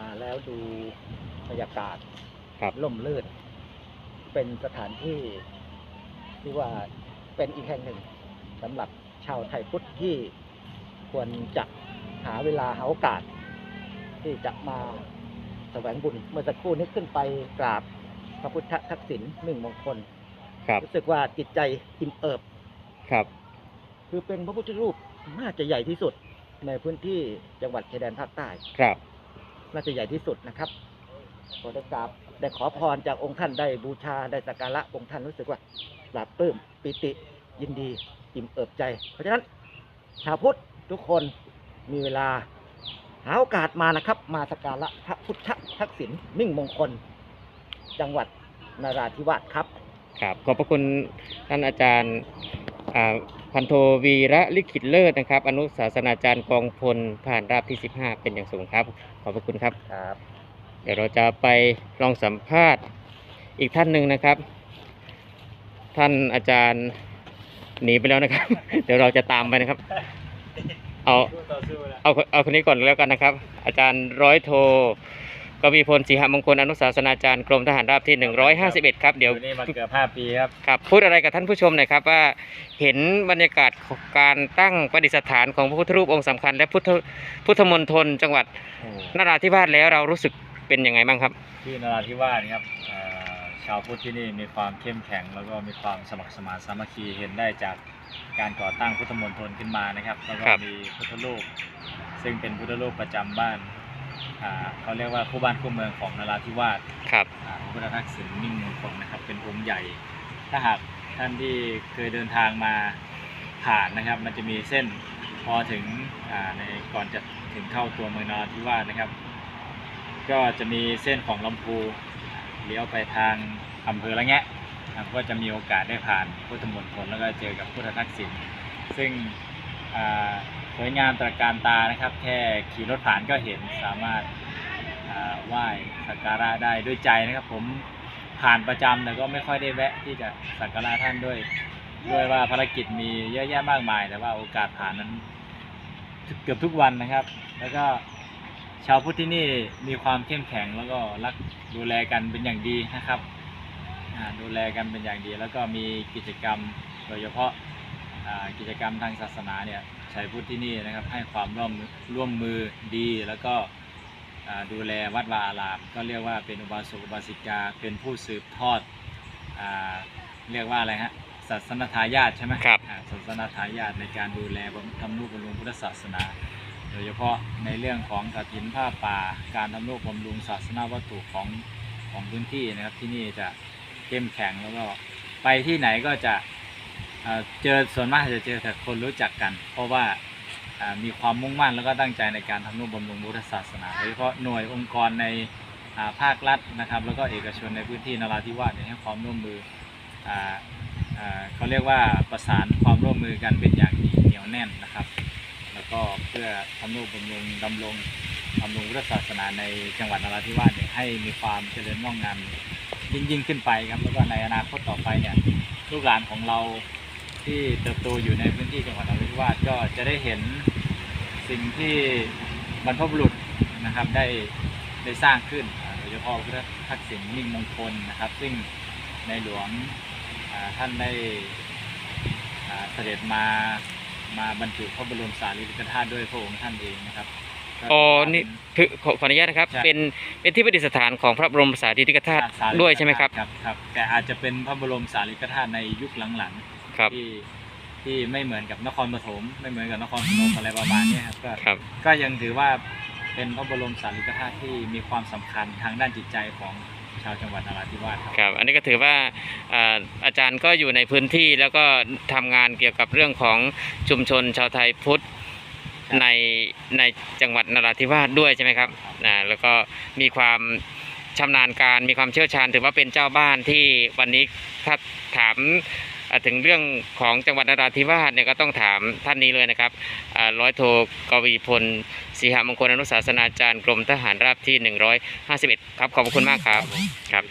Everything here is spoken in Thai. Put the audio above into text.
มาแล้วดูบรรยากาศครับล่มลื่น เป็นสถานที่ที่ว่าเป็นอีกแห่งหนึ่งสำหรับชาวไทยพุทธที่ควรจะหาเวลาหาโอกาส ที่จะมาแสวงบุญเมื่อสักครู่นี้ขึ้นไปกราบพระพุทธทักษิณหนึ่งมงคลครับรู้สึกว่าจิตใจอิ่มเอิบครับ คือเป็นพระพุทธรูปน่าจะใหญ่ที่สุดในพื้นที่จังหวัดชายแดนภาคใต้ครับ น่าจะใหญ่ที่สุดนะครับขอได้กราบได้ขอพรจากองค์ท่านได้บูชาได้สักการะองค์ท่านรู้สึกว่าปลาบปลื้มปิติยินดีอิ่มเอิบใจ เพราะฉะนั้นชาวพุทธทุกคนมีเวลาหาโอกาสมานะครับ มาสักการะพระพุทธทักษิณมิ่งมงคล จังหวัดนราธิวาสครับ ครับ ขอบพระคุณท่านอาจารย์ พันโทวีระลิขิตเลิศนะครับ อนุศาสนาจารย์กองพลผ่านราบที่ 15 เป็นอย่างสูงครับ ขอบพระคุณครับครับ เดี๋ยวเราจะไปลองสัมภาษณ์อีกท่านหนึ่งนะครับ ท่านอาจารย์หนีไปแล้วนะครับ เดี๋ยวเราจะตามไปนะครับ เอาเอาเอาคนนี้ก่อนแล้วกันนะครับ อาจารย์ร้อยโท กวีพลศรีหมงคลอนุศาสนาจารย์กรมทหารราบที่ 151 ครับเดี๋ยวอยู่นี่มาเกือบห้าปีครับครับพูดอะไรกับท่านผู้ชมหน่อยครับว่าเห็นบรรยากาศของการตั้งประดิษฐานของพระพุทธรูปองค์สำคัญ และพุทธพุทธมณฑลจังหวัดนราธิวาสแล้วเรารู้สึกเป็นยังไงบ้างครับ ที่นราธิวาสครับเอ่อชาวพุทธที่นี่มีความเข้มแข็ง แล้วก็มีความสมัครสมานสามัคคีเห็นได้จากการก่อตั้งพุทธมณฑลขึ้นมานะครับแล้วก็ครับมีพุทธรูปซึ่งเป็นพุทธรูปประจำบ้าน อ่าเขาเรียกว่าคู่บ้านคู่เมืองของนราธิวาสครับ อ่าพระพุทธทักษิณมิ่งมงคลนะครับ เป็นองค์ใหญ่ ถ้าหากท่านที่เคยเดินทางมาผ่านนะครับ มันจะมีเส้นพอถึงอ่าในก่อนจะถึงเข้าตัวเมืองนราธิวาสนะครับ ก็จะมีเส้นของลำพูเลี้ยวไปทางอำเภอละแงะนะครับก็จะมีโอกาสได้ผ่านพุทธมณฑลแล้วก็เจอกับพุทธทักษิณซึ่งอ่า สวยงามตระการตานะครับ แค่ขี่รถผ่านก็เห็นสามารถไหว้สักการะได้ด้วยใจนะครับ ผมผ่านประจำแต่ก็ไม่ค่อยได้แวะที่จะสักการะท่านด้วย ด้วยว่าภารกิจมีเยอะแยะมากมาย แต่ว่าโอกาสผ่านนั้นเกือบทุกวันนะครับ แล้วก็ชาวพุทธที่นี่มีความเข้มแข็งแล้วก็รักดูแลกันเป็นอย่างดีนะครับดูแลกันเป็นอย่างดี แล้วก็มีกิจกรรมโดยเฉพาะ กิจกรรมทางศาสนาเนี่ยชาวพุทธที่นี่นะครับให้ความร่วมร่วมมือดีแล้วก็อ่าดูแลวัดวาอาราม ก็เรียกว่าเป็นอุบาสกอุบาสิกาเป็นผู้สืบทอดอาเรียกว่าอะไรฮะศาสนทายาทใช่ไหมครับอ่าศาสนทายาทในการดูแลบำทำนุบำรุงพุทธศาสนา โดยเฉพาะในเรื่องของกฐินผ้าป่า การทำนุบำรุงศาสนาวัตถุของของพื้นที่นะครับที่นี่จะเข้มแข็งแล้วก็ไปที่ไหนก็จะ เจอส่วนมากจะเจอแต่คนรู้จักกัน เพราะว่ามีความมุ่งมั่นแล้วก็ตั้งใจในการทำนุบำรุงพุทธศาสนาโดยเฉพาะหน่วยองค์กรในภาครัฐนะครับ แล้วก็เอกชนในพื้นที่นราธิวาสเนี่ยให้ความร่วมมือออเขาเรียกว่าประสานความร่วมมือกันเป็นอย่างดีเหนียวแน่นนะครับ แล้วก็เพื่อทำนุบำรุงดำรงบำรุงพุทธศาสนาในจังหวัดนราธิวาสเนี่ยให้มีความเจริญงอกงามยิ่งยิ่งขึ้นไปครับแล้วก็ในอนาคตต่อไปเนี่ยลูกหลานของเรา ที่เติบโตอยู่ในพื้นที่จังหวัดนราธิวาสก็จะได้เห็นสิ่งที่บรรพบุรุษนะครับได้ได้สร้างขึ้นอ่าโดยเฉพาะพุทธทักษิณมิ่งมงคลนะครับ ซึ่งในหลวงอ่าท่านได้อ่าเสด็จมามาบรรจุพระบรมสารีริกธาตุด้วยพระองค์ท่านเองนะครับก็อ๋อถืว่านี่เป็คือขอขออนุญาตนะครับใช่เป็นเป็นที่ประดิษฐานของพระบรมสารีริกธาตุสารีริกธาตุด้วยใช่ไหมครับครับครับ แต่อาจจะเป็นพระบรมสารีริกธาตุในยุคหลัง ครับๆที่ที่ไม่เหมือนกับนครปฐมไม่เหมือนกับนครพนมอะไรประมาณเนี้ยครับก็ครับ ก็ยังถือว่าเป็นพระบรมสารีริกธาตุที่มีความสำคัญทางด้านจิตใจของชาวจังหวัดนราธิวาสครับ ครับ อันนี้ก็ถือว่าอ่าอาจารย์ก็อยู่ในพื้นที่แล้วก็ทำงานเกี่ยวกับเรื่องของชุมชนชาวไทยพุทธครับ ในในจังหวัดนราธิวาสด้วยใช่ไหมครับนะแล้วก็มีความชำนาญการมีความเชี่ยวชาญ ถือว่าเป็นเจ้าบ้านที่วันนี้ถ้าถามอ่า ถึงเรื่องของจังหวัดนราธิวาสเนี่ยก็ต้องถามท่านนี้เลยนะครับร้อยโทกวีพลศรีหมงคลอนุสาสนาจารย์กรมทหารราบที่ 151 ครับขอบคุณมากครับครับ